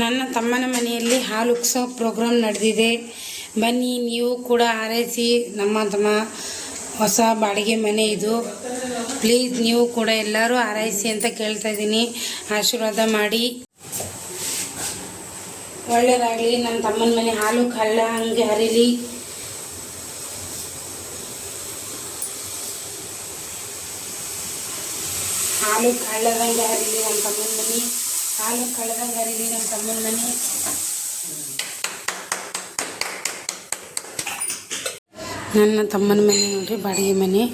ನನ್ನ ತಮ್ಮನ ಮನೆಯಲ್ಲಿ ಹಾಲು ಉಕ್ಸೋ ಪ್ರೋಗ್ರಾಮ್ ನಡೆದಿದೆ. ಬನ್ನಿ, ನೀವು ಕೂಡ ಆರೈಸಿ ನಮ್ಮ ತಮ್ಮ ಹೊಸ ಬಾಡಿಗೆ ಮನೆ ಇದು. ಪ್ಲೀಸ್, ನೀವು ಕೂಡ ಎಲ್ಲರೂ ಆರೈಸಿ ಅಂತ ಕೇಳ್ತಾ ಇದ್ದೀನಿ. ಆಶೀರ್ವಾದ ಮಾಡಿ. ಒಳ್ಳೆಯದಾಗಲಿ ನನ್ನ ತಮ್ಮನ ಮನೆ ಹಾಲು ಕಳ್ಳ, ಹಂಗೆ ಹರಿಲಿ. ಹಾಲು ಕಳ್ಳದಂಗೆ ಹರಿಲಿ ನಮ್ಮ ತಮ್ಮನ ಮನೆ. ಹಾಲು ಕಳೆದಂಗೆ ಹರಿಲಿ ನಮ್ಮ ತಮ್ಮನ ಮನೆ. ನನ್ನ ತಮ್ಮನ ಮನೆ ನೋಡ್ರಿ, ಬಾಡಿಗೆ ಮನೆ.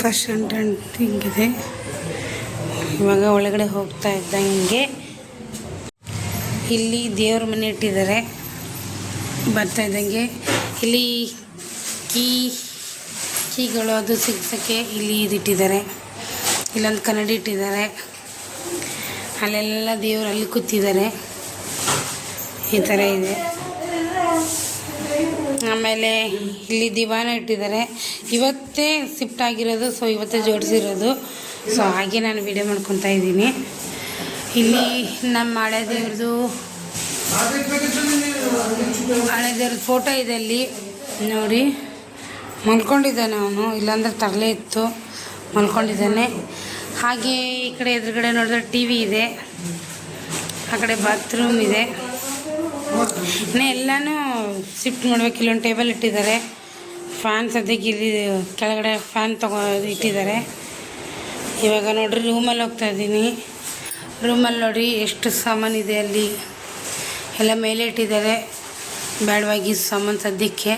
ಫಸ್ಟ್ ಅಂಡ್ ಹಿಂಗಿದೆ ಇವಾಗ ಒಳಗಡೆ ಹೋಗ್ತಾ ಇದ್ದಂಗೆ ಇಲ್ಲಿ ದೇವ್ರ ಮನೆ ಇಟ್ಟಿದ್ದಾರೆ. ಬರ್ತಾ ಇದ್ದಂಗೆ. ಇಲ್ಲಿ ಕೀ, ಕೀಗಳು ಅದು ಸಿಗ್ಸೋಕ್ಕೆ ಇಲ್ಲಿ ಇದಿಟ್ಟಿದ್ದಾರೆ. ಇಲ್ಲೊಂದು ಕನ್ನಡಿ ಇಟ್ಟಿದ್ದಾರೆ. ಅಲ್ಲೆಲ್ಲ ದೇವರು ಅಲ್ಲಿ ಕೂತಿದ್ದಾರೆ. ಈ ಥರ ಇದೆ. ಆಮೇಲೆ ಇಲ್ಲಿ ದಿವಾನ ಇಟ್ಟಿದ್ದಾರೆ. ಇವತ್ತೇ ಶಿಫ್ಟ್ ಆಗಿರೋದು ಸೊ ಇವತ್ತೇ ಜೋಡಿಸಿರೋದು. ಸೊ ಹಾಗೆ ನಾನು ವಿಡಿಯೋ ಮಾಡ್ಕೊತಾ ಇದ್ದೀನಿ. ಇಲ್ಲಿ ನಮ್ಮ ಹಳೆ ದೇವ್ರದ್ದು ಹಳೆ ದೇವ್ರದ್ದು ಫೋಟೋ ಇದೆ ಅಲ್ಲಿ. ನೋಡಿ. ಮಲ್ಕೊಂಡಿದ್ದಾನೆ ಅವನು. ಇಲ್ಲಾಂದ್ರೆ ತರಲೇ ಇತ್ತು. ಮಲ್ಕೊಂಡಿದ್ದಾನೆ. ಹಾಗೆ ಈ ಕಡೆ ಎದುರುಗಡೆ ನೋಡಿದ್ರೆ ಟಿ ವಿ ಇದೆ. ಆ ಕಡೆ ಬಾತ್ರೂಮ್ ಇದೆ. ಇನ್ನು ಎಲ್ಲನೂ ಶಿಫ್ಟ್ ಮಾಡ್ಬೇಕು. ಇಲ್ಲೊಂದು ಟೇಬಲ್ ಇಟ್ಟಿದ್ದಾರೆ. ಫ್ಯಾನ್ ಸದ್ಯಕ್ಕೆ ಇಲ್ಲಿ ಕೆಳಗಡೆ ಫ್ಯಾನ್ ತಗೋ ಇಟ್ಟಿದ್ದಾರೆ. ಇವಾಗ ನೋಡ್ರಿ ರೂಮಲ್ಲಿ ಹೋಗ್ತಾ ಇದ್ದೀನಿ. ರೂಮಲ್ಲಿ ನೋಡಿ ಎಷ್ಟು ಸಾಮಾನು ಇದೆ ಅಲ್ಲಿ. ಎಲ್ಲ ಮೇಲೆ ಇಟ್ಟಿದ್ದಾರೆ. ಬೇಡವಾಗಿ ಸಾಮಾನು ಸದ್ಯಕ್ಕೆ.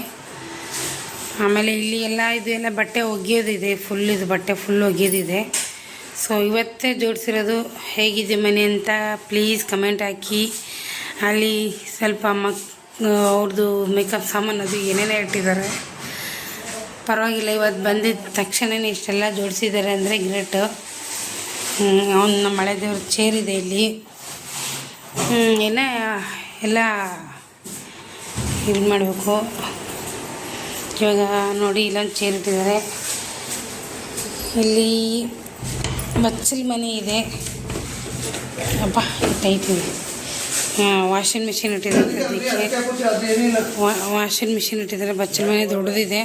ಆಮೇಲೆ ಇಲ್ಲಿ ಎಲ್ಲ ಇದು ಎಲ್ಲ ಬಟ್ಟೆ ಒಗೆಯೋದಿದೆ. ಫುಲ್ ಇದು ಬಟ್ಟೆ ಫುಲ್ ಒಗೆಯೋದಿದೆ. ಸೊ ಇವತ್ತೇ ಜೋಡಿಸಿರೋದು ಹೇಗಿದೆ ಮನೆ ಅಂತ ಪ್ಲೀಸ್ ಕಮೆಂಟ್ ಹಾಕಿ. ಅಲ್ಲಿ ಸ್ವಲ್ಪ ಮಕ್ ಅವ್ರದ್ದು ಮೇಕಪ್ ಸಾಮಾನು ಅದು ಏನೇನೋ ಇಟ್ಟಿದ್ದಾರೆ ಪರವಾಗಿಲ್ಲ ಇವತ್ತು ಬಂದಿದ್ದ ತಕ್ಷಣವೇ ಇಷ್ಟೆಲ್ಲ ಜೋಡಿಸಿದ್ದಾರೆ ಅಂದರೆ ಗ್ರೇಟು ಅವ್ನು ನಮ್ಮ ಮಳೆ ದೇವ್ರ ಚೇರ್ ಇದೆ ಇಲ್ಲಿ. ಏನೇ, ಎಲ್ಲ ಇದು ಮಾಡಬೇಕು. ಇವಾಗ ನೋಡಿ, ಇಲ್ಲೊಂದು ಚೇರ್ ಇಟ್ಟಿದ್ದಾರೆ ಇಲ್ಲಿ ಬಚ್ಚಲ್ ಮನೆ ಇದೆ. ಅಪ್ಪ ಇಟ್ಟೈತೀನಿ ವಾಷಿಂಗ್ ಮಿಷಿನ್ ಇಟ್ಟಿದ್ದಾರೆ ವಾಷಿಂಗ್ ಮಿಷಿನ್ ಇಟ್ಟಿದ್ದಾರೆ. ಬಚ್ಚಲ್ ಮನೆ ದೊಡ್ಡದಿದೆ.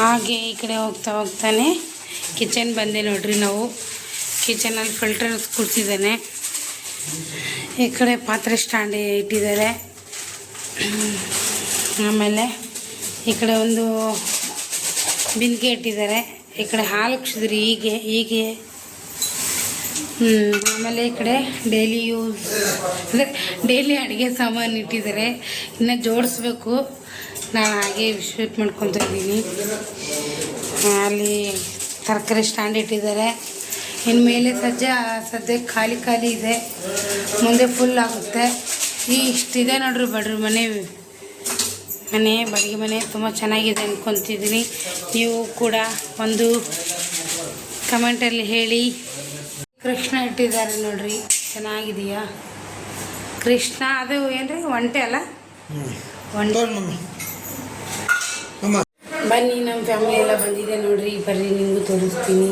ಹಾಗೆ ಈ ಕಡೆ ಹೋಗ್ತಾ ಹೋಗ್ತಾನೆ. ಕಿಚನ್ ಬಂದೆ ನೋಡ್ರಿ ನಾವು. ಕಿಚನಲ್ಲಿ ಫಿಲ್ಟರ್ ಕೂರಿಸಿದ್ದಾನೆ. ಈ ಕಡೆ ಪಾತ್ರೆ ಸ್ಟ್ಯಾಂಡ್ ಇಟ್ಟಿದ್ದಾರೆ. ಆಮೇಲೆ ಈ ಕಡೆ ಒಂದು ಬಿಂದಿಗೆ ಇಟ್ಟಿದ್ದಾರೆ. ಈ ಕಡೆ ಹಾಲು ಕುಸಿದ್ರಿ ಹೀಗೆ ಹೀಗೆ. ಆಮೇಲೆ ಈ ಕಡೆ ಡೈಲಿ ಯೂಸ್ ಅಂದರೆ ಡೈಲಿ ಅಡುಗೆ ಸಾಮಾನು ಇಟ್ಟಿದ್ದಾರೆ. ಇನ್ನು ಜೋಡಿಸ್ಬೇಕು. ನಾನು ಹಾಗೆ ವಿಶ್ವೇಟ್ ಮಾಡ್ಕೊತಾ ಇದ್ದೀನಿ. ಅಲ್ಲಿ ತರಕಾರಿ ಸ್ಟ್ಯಾಂಡ್ ಇಟ್ಟಿದ್ದಾರೆ. ಇನ್ನು ಮೇಲೆ ಸಜ್ಜ ಸದ್ಯ ಖಾಲಿ ಖಾಲಿ ಇದೆ. ಮುಂದೆ ಫುಲ್ ಆಗುತ್ತೆ. ಈ ಇಷ್ಟಿದೆ ನೋಡ್ರಿ ಬಡ್ರಿ ಮನೆ. ಮನೆ ಬಾಡಿಗೆ ಮನೆ ತುಂಬ ಚೆನ್ನಾಗಿದೆ ಅಂದ್ಕೊತಿದ್ದೀನಿ ನೀವು ಕೂಡ ಒಂದು ಕಮೆಂಟಲ್ಲಿ ಹೇಳಿ. ಕೃಷ್ಣ ಇಟ್ಟಿದ್ದಾರೆ ನೋಡ್ರಿ. ಚೆನ್ನಾಗಿದೆಯಾ? ಕೃಷ್ಣ ಅದು ಏನ್ರಿ? ಒಂಟೆ ಅಲ್ಲ? ಒಂಟೆ ಬನ್ನಿ ನಮ್ಮ ಫ್ಯಾಮಿಲಿ ಎಲ್ಲ ಬಂದಿದೆ ನೋಡ್ರಿ. ಬರ್ರಿ ನಿಮಗೂ ತೋರಿಸ್ತೀನಿ.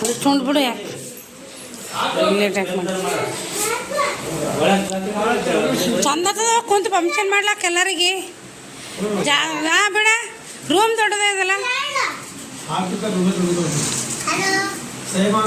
ಅದು ತುಂಡು ಬಿಡು ಯಾಕೆ? ಇಲ್ಲೇ ಟ್ಯಾಕ್ ಮಾಡಿ. ಚಂದ ಕುಂತ ಫಂಕ್ಷನ್ ಮಾಡ್ಲಾಕ ಎಲ್ಲರಿಗೆ. ಜಾ ನಾ ಬೇಡ. ರೂಮ್ ದೊಡ್ಡದೇ ಇದಲ್ಲ. mau.